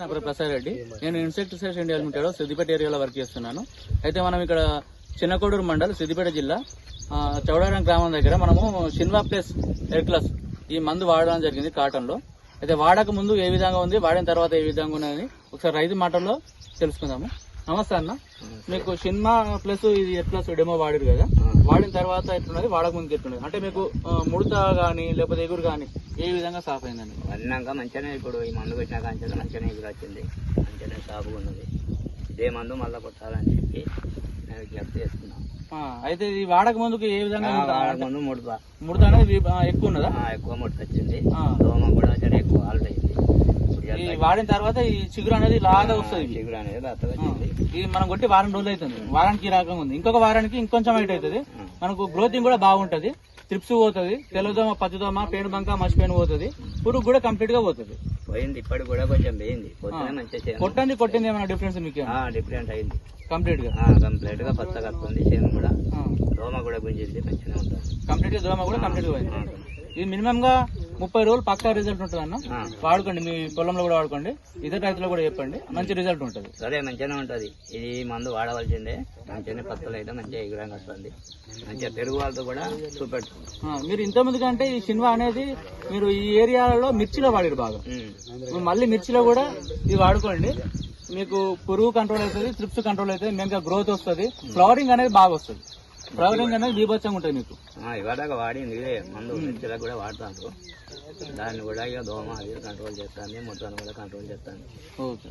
నా పేరు ప్రసాద్ రెడ్డి. నేను ఇన్సెక్టిసైడ్స్ ఇండియా లిమిటెడ్ సిద్దిపేట ఏరియాలో వర్క్ చేస్తున్నాను. అయితే మనం ఇక్కడ చిన్నకోడూరు మండల్ సిద్దిపేట జిల్లా చౌడారం గ్రామం దగ్గర మనము సిన్వా ప్లస్ ఎర్క్లస్ ఈ మందు వాడడం జరిగింది కాటన్లో అయితే వాడక ముందు ఏ విధంగా ఉంది వాడిన తర్వాత ఏ విధంగా ఉన్నది ఒకసారి రైతు మాటల్లో తెలుసుకుందాము. నమస్తే అన్న. మీకు షిన్మా ప్లస్ ఇది ఎయిర్క్లాస్ డెమో వాడారు కదా. వాడిన తర్వాత ఎట్లున్నది వాడక ముందు ఎట్లున్నది అంటే మీకు ముడత గానీ లేకపోతే ఎగురు గానీ ఏ విధంగా సాఫ్ అయిందండి? అన్నాక మంచిగానే ఇప్పుడు ఈ మందు పెట్టినాక అంచెలు మంచిగానే ఎగురు వచ్చింది మంచిగానే సాగుగా ఉన్నది. ఇదే మందు మళ్ళీ కొట్టాలని చెప్పి నేను విజ్ఞప్తి చేస్తున్నాను. అయితే ఇది వాడక ముందుకు ఏ విధంగా ముందు ముడత. ముడత అనేది ఎక్కువ ఉన్నదా? ఎక్కువ ముడత వచ్చింది. దోమ కూడా జర ఎక్కువ ఆల్ట్ అయింది ఇప్పుడు ఈ జర వాడిన తర్వాత ఈ చిగురు అనేది లాగా వస్తుంది. చిగురు అనేది ఇది మనం కొట్టి వారం రోజులు అవుతుంది వారానికి ఈ రకంగా ఉంది. ఇంకొక వారానికి ఇంకొంచెం హైట్ అవుతుంది. మనకు గ్రోతింగ్ కూడా బాగుంటది. ట్రిప్స్ పోతుంది. తెల్లదోమ పచ్చదోమ పేను బంక మసిపేను పోతుంది. పురుగు కూడా కంప్లీట్గా పోతుంది. పోయింది. ఇప్పటికి కూడా కొంచెం పోయింది. మంచిగా చేను. కొట్టంది కొట్టింది ఏమైనా డిఫరెన్స్ మీకు డిఫరెంట్ అయింది. కంప్లీట్గా? కంప్లీట్గా పచ్చగా వస్తుంది. చేను కూడా. దోమ కూడా గుంజింది మంచిగానే ఉంటుంది. కంప్లీట్గా దోమ కూడా కంప్లీట్గా పోయింది. ఇది మినిమం గా ముప్పై రోజులు పక్కా రిజల్ట్ ఉంటుంది అన్న. వాడుకోండి మీ పొలంలో కూడా వాడుకోండి. ఇతర రైతులు కూడా చెప్పండి. మంచి రిజల్ట్ ఉంటుంది. సరే మంచిగానే ఉంటది. ఇది మందు వాడవలసిందే. మంచిగానే పత్తులు అయితే మంచిగా ఎగురంగా వస్తుంది. మంచిగా పెరుగు వాళ్ళతో కూడా ఆ, మీరు ఇంత ముందు కంటే ఈ సినిమా అనేది మీరు ఈ ఏరియాలో మిర్చిలో వాడారు బాగా. మళ్ళీ మిర్చిలో కూడా ఇది వాడుకోండి. మీకు పురుగు కంట్రోల్ అవుతుంది ట్రిప్స్ కంట్రోల్ అవుతుంది ఇంకా గ్రోత్ వస్తుంది. ఫ్లవరింగ్ అనేది బాగా వస్తుంది. ఫ్లవరింగ్ అనేది బీభత్సంగా ఉంటుంది మీకు. ఆ, ఇవాళ వాడింది ఇదే. మందు మిర్చిలకు కూడా వాడతాను దాన్ని కూడా ఇక దోమ అది కంట్రోల్ చేస్తాను మొత్తాన్ని కూడా కంట్రోల్ చేస్తాను ఓకే.